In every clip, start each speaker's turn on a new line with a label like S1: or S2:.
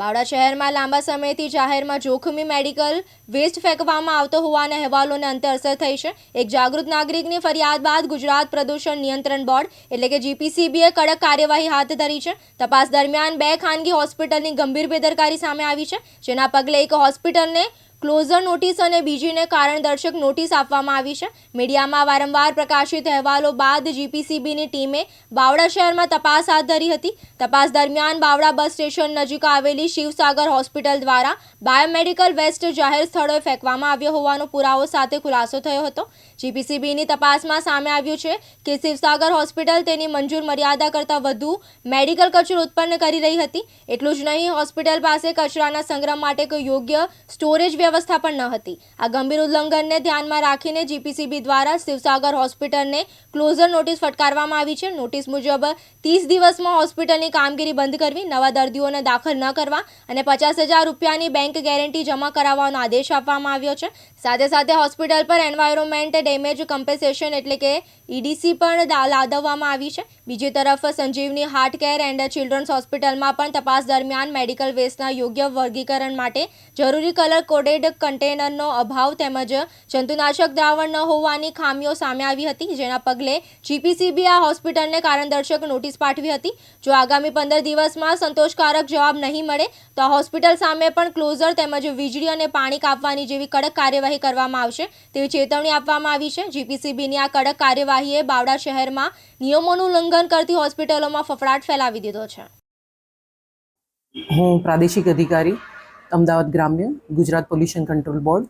S1: બાવળા શહેરમાં લાંબા સમયથી જાહેરમાં જોખમી મેડિકલ વેસ્ટ ફેંકવામાં આવતો હોવાના અહેવાલોને અંતે અસર થઈ છે. એક જાગૃત નાગરિકની ફરિયાદ બાદ ગુજરાત પ્રદૂષણ નિયંત્રણ બોર્ડ, એટલે કે જીપીસીબીએ કડક કાર્યવાહી હાથ ધરી છે. તપાસ દરમિયાન બે ખાનગી હોસ્પિટલની ગંભીર બેદરકારી સામે આવી છે, જેના પગલે એક હોસ્પિટલને ક્લોઝર નોટિસ અને બીજીને કારણદર્શક નોટિસ આપવામાં આવી છે. મીડિયામાં વારંવાર પ્રકાશિત અહેવાલો બાદ જીપીસીબીની ટીમે બાવડા શહેરમાં તપાસ હાથ ધરી હતી. તપાસ દરમિયાન બાવડા બસ સ્ટેશન નજીક આવેલી શિવસાગર હોસ્પિટલ દ્વારા બાયોમેડિકલ વેસ્ટ જાહેર સ્થળોએ ફેંકવામાં આવ્યો હોવાનો પુરાવો સાથે ખુલાસો થયો હતો. જીપીસીબીની તપાસમાં સામે આવ્યું છે કે શિવસાગર હોસ્પિટલ તેની મંજૂર મર્યાદા કરતાં વધુ મેડિકલ કચરો ઉત્પન્ન કરી રહી હતી. એટલું જ નહીં, હોસ્પિટલ પાસે કચરાના સંગ્રહ માટે કોઈ યોગ્ય સ્ટોરેજ વ્યવસ્થા પણ ન હતી. આ ગંભીર ઉલ્લંઘનને ધ્યાનમાં રાખીને જીપીસીબી દ્વારા શિવસાગર હોસ્પિટલને ક્લોઝર નોટિસ ફટકારવામાં આવી છે. નોટિસ મુજબ, ત્રીસ દિવસમાં હોસ્પિટલની કામગીરી બંધ કરવી, નવા દર્દીઓને દાખલ ન કરવા અને પચાસ હજાર રૂપિયાની બેંક ગેરંટી જમા કરાવવાનો આદેશ આપવામાં આવ્યો છે. સાથે સાથે હોસ્પિટલ પર એન્વાયરોમેન્ટ ડેમેજ કમ્પેસેશન એટલે કે ઈડીસી પણ લાદવવામાં આવી છે. બીજી તરફ, Sanjivani heart care and children's હોસ્પિટલમાં પણ તપાસ દરમિયાન મેડિકલ વેસ્ટના યોગ્ય વર્ગીકરણ માટે જરૂરી કલર કોડેડ કન્ટેનરનો અભાવ તેમજ જંતુનાશક દ્રાવણ ન હોવાની ખામીઓ સામે આવી હતી, જેના પગલે જીપીસીબી આ હોસ્પિટલને કારણદર્શક નોટિસ પાઠવી હતી. જો આગામી પંદર દિવસમાં સંતોષકારક જવાબ નહીં મળે, તો હોસ્પિટલ સામે પણ ક્લોઝર તેમજ વીજળી અને પાણી કાપવાની જેવી કડક કાર્યવાહી કરવામાં આવશે. તેવી ચેતવણી આપવામાં આવી છે. જીપીસીબીની આ કડક કાર્યવાહીએ બાવડા શહેરમાં નિયમોનું ઉલ્લંઘન કરતી હોસ્પિટલોમાં ફફડાટ ફેલાવી દીધો છે.
S2: હું પ્રાદેશિક અધિકારી અમદાવાદ ગ્રામ્ય, ગુજરાત પોલ્યુશન કંટ્રોલ બોર્ડ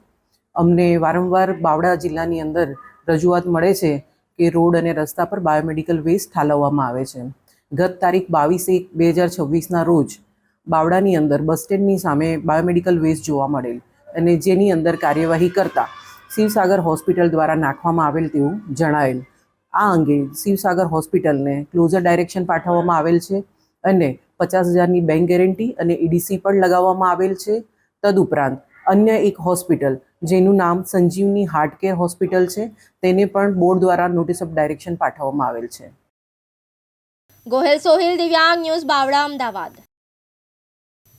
S2: અમને વારંવાર બાવડા જિલ્લાની અંદર રજૂઆત મળે છે કે રોડ અને રસ્તા પર બાયોમેડિકલ વેસ્ટ ઠાલવવામાં આવે છે. ગત તારીખ બાવીસ એક બે હજાર છવ્વીસના રોજ બાવડાની અંદર બસ સ્ટેન્ડની સામે બાયોમેડિકલ વેસ્ટ જોવા મળેલ અને જેની અંદર કાર્યવાહી કરતા શિવસાગર હોસ્પિટલ દ્વારા નાખવામાં આવેલ તેવું જણાયેલ. આ અંગે શિવસાગર હોસ્પિટલને ક્લોઝર ડાયરેક્શન પાઠવવામાં આવેલ છે. અને પચાસ હજારની બેંક ગેરંટી અને ઈડીસી પણ લગાવવામાં આવેલ છે. તદુપરાંત અન્ય એક હોસ્પિટલ જેનું નામ સંજીવની હાર્ટ કેર હોસ્પિટલ છે, તેને પણ બોર્ડ દ્વારા નોટિસ ઓફ ડાયરેક્શન પાઠવવામાં આવેલ છે.
S1: ગોહેલ સોહિલ દિવ્યાંગ ન્યૂઝ બાવડા અમદાવાદ.